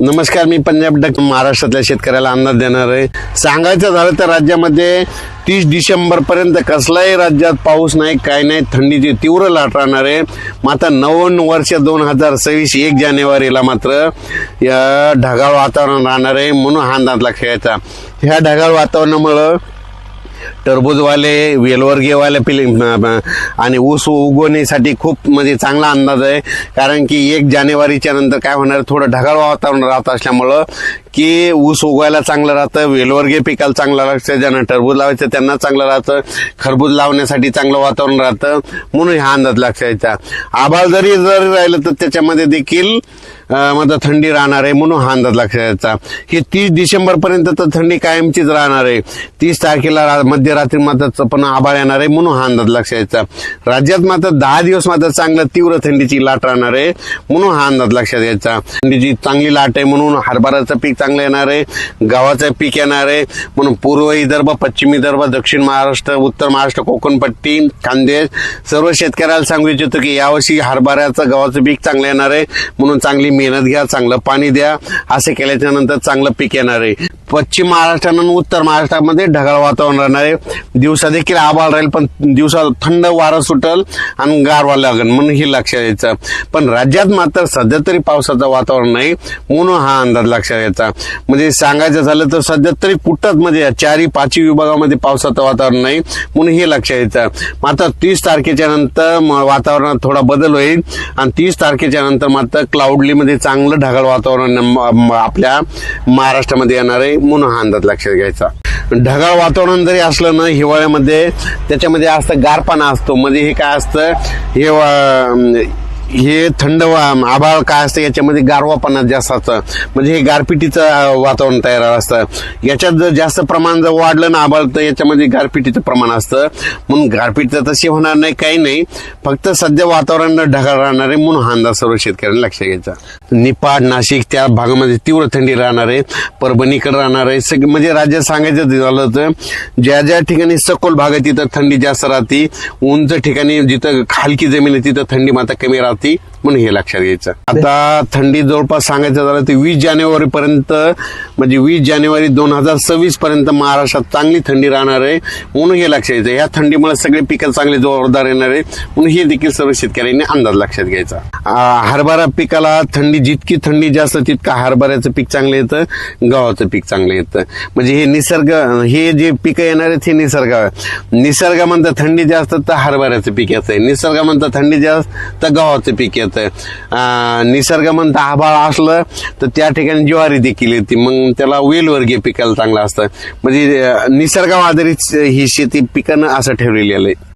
नमस्कार मी पंजाब डक महाराष्ट्रातल्या शेतकऱ्याला अंदाज देणार आहे. सांगायचं झालं तर राज्यामध्ये तीस डिसेंबर पर्यंत कसलाही राज्यात पाऊस नाही काय नाही थंडीची तीव्र लाट राहणार आहे. मात्र नवन वर्ष दोन हजार सव्वीस एक जानेवारीला मात्र या ढगाळ वातावरण राहणार आहे म्हणून हा अंदाजला खेळायचा ह्या ढगाळ वातावरणामुळं टरबूजवाले वेलवर्गीयवाले पिले आणि ऊस उगवण्यासाठी खूप म्हणजे चांगला अंदाज आहे. कारण की एक जानेवारीच्या नंतर काय होणार थोडं ढगाळ वातावरण राहत असल्यामुळं की ऊस उगवायला चांगलं राहतं वेलवर्गीय पिकाला चांगलं लागतं ज्यांना टरबूज लावायचं त्यांना चांगलं राहतं खरबूज लावण्यासाठी चांगलं वातावरण राहतं म्हणून हा अंदाज लक्षायचा आभाळ जरी जरी राहिलं तर त्याच्यामध्ये देखील अं, थंडी राहणार आहे म्हणून हा अंदाज लक्षायचा यायचा तीस डिसेंबरपर्यंत तर थंडी कायमचीच राहणार आहे. तीस तारखेला रा- मध्यरात्री मात्र पण आभाळ येणार आहे म्हणून हा अंदाज लक्षायचा राज्यात मात्र दहा दिवस मात्र चांगलं तीव्र थंडीची लाट राहणार आहे म्हणून हा अंदाज लक्षात यायचा थंडीची चांगली लाट आहे म्हणून हरभराचं पीक चांगलं येणार आहे गव्हाचं पीक येणार आहे म्हणून पूर्व विदर्भ पश्चिम विदर्भ दक्षिण महाराष्ट्र उत्तर महाराष्ट्र कोकणपट्टी खानदेश सर्व शेतकऱ्याला सांगू इच्छितो की यावर्षी हरभऱ्याचं गव्हाचं पीक चांगलं येणार आहे. म्हणून चांगली मेहनत घ्या चांगलं पाणी द्या. असे केल्याच्यानंतर चांगलं पीक येणार आहे. पश्चिम महाराष्ट्रानं उत्तर महाराष्ट्रामध्ये ढगाळ वातावरण राहणार आहे. दिवसा देखील आभाळ राहील पण दिवसा थंड वारं सुटल आणि गारवा लागेल म्हणून हे लक्षात यायचं पण राज्यात मात्र सध्या तरी पावसाचं वातावरण नाही म्हणून हा अंदाज लक्षात यायचा म्हणजे सांगायचं झालं तर सध्या तरी कुठंच म्हणजे चारही पाचही विभागामध्ये पावसाचं वातावरण नाही म्हणून हे लक्षात येतं मात्र तीस तारखेच्या नंतर वातावरणात थोडा बदल होईल आणि तीस तारखेच्या नंतर मात्र क्लाउडलीमध्ये चांगलं ढगाळ वातावरण आपल्या महाराष्ट्रामध्ये येणार आहे म्हणून हा अंदाज लक्षात घ्यायचा. ढगाळ वातावरण जरी असलं ना हिवाळ्यामध्ये त्याच्यामध्ये असतं गारपाना असतो. म्हणजे हे काय असतं? हे हे थंड आभाळ काय असतं याच्यामध्ये गारवापणा जास्त असतं. म्हणजे हे गारपिटीचं वातावरण तयार असतं. याच्यात जर जास्त प्रमाण जर वाढलं ना आभाळ तर याच्यामध्ये गारपिटीचं प्रमाण असतं. म्हणून गारपीट तशी होणार नाही काही नाही. फक्त सध्या वातावरण ढगाळ राहणार आहे म्हणून हा अंदाज सर्व शेतकऱ्यांना लक्ष घ्यायचा. निपाड नाशिक त्या भागामध्ये तीव्र थंडी राहणार आहे परभणीकडे राहणार आहे सग म्हणजे राज्यात सांगायचं झालं तर ज्या ज्या ठिकाणी सखोल भाग आहे तिथं थंडी जास्त राहते. उंच ठिकाणी जिथं खालकी जमीन आहे तिथं थंडी मात्र कमी राहते. avanti. म्हणून हे लक्षात घ्यायचं. आता थंडी जवळपास सांगायचं झालं तर वीस जानेवारी पर्यंत म्हणजे वीस जानेवारी दोन हजार सव्वीस पर्यंत महाराष्ट्रात चांगली थंडी राहणार आहे म्हणून हे लक्षात घ्यायचं. या थंडीमुळे सगळे पिकं चांगले जोरदार येणार आहे म्हणून हे देखील सर्व शेतकऱ्यांनी अंदाज लक्षात घ्यायचा. हरभरा पिकाला थंडी जितकी थंडी जास्त तितका हरभऱ्याचं पीक चांगलं येतं गव्हाचं पीक चांगलं येतं. म्हणजे हे निसर्ग हे जे पिकं येणार आहेत हे निसर्ग निसर्ग म्हणतात थंडी जास्त तर हरभऱ्याचं पीक येतं निसर्ग म्हणतात थंडी जास्त तर गव्हाचं पीक येतं आ, निसर्गमन आभाळ असलं तर त्या ठिकाणी ज्वारी देखील येते. मग त्याला वेलवर्गीय पिकाला चांगलं असतं. म्हणजे अ, आधारित ही शेती पिकानं असं ठेवलेली आहे.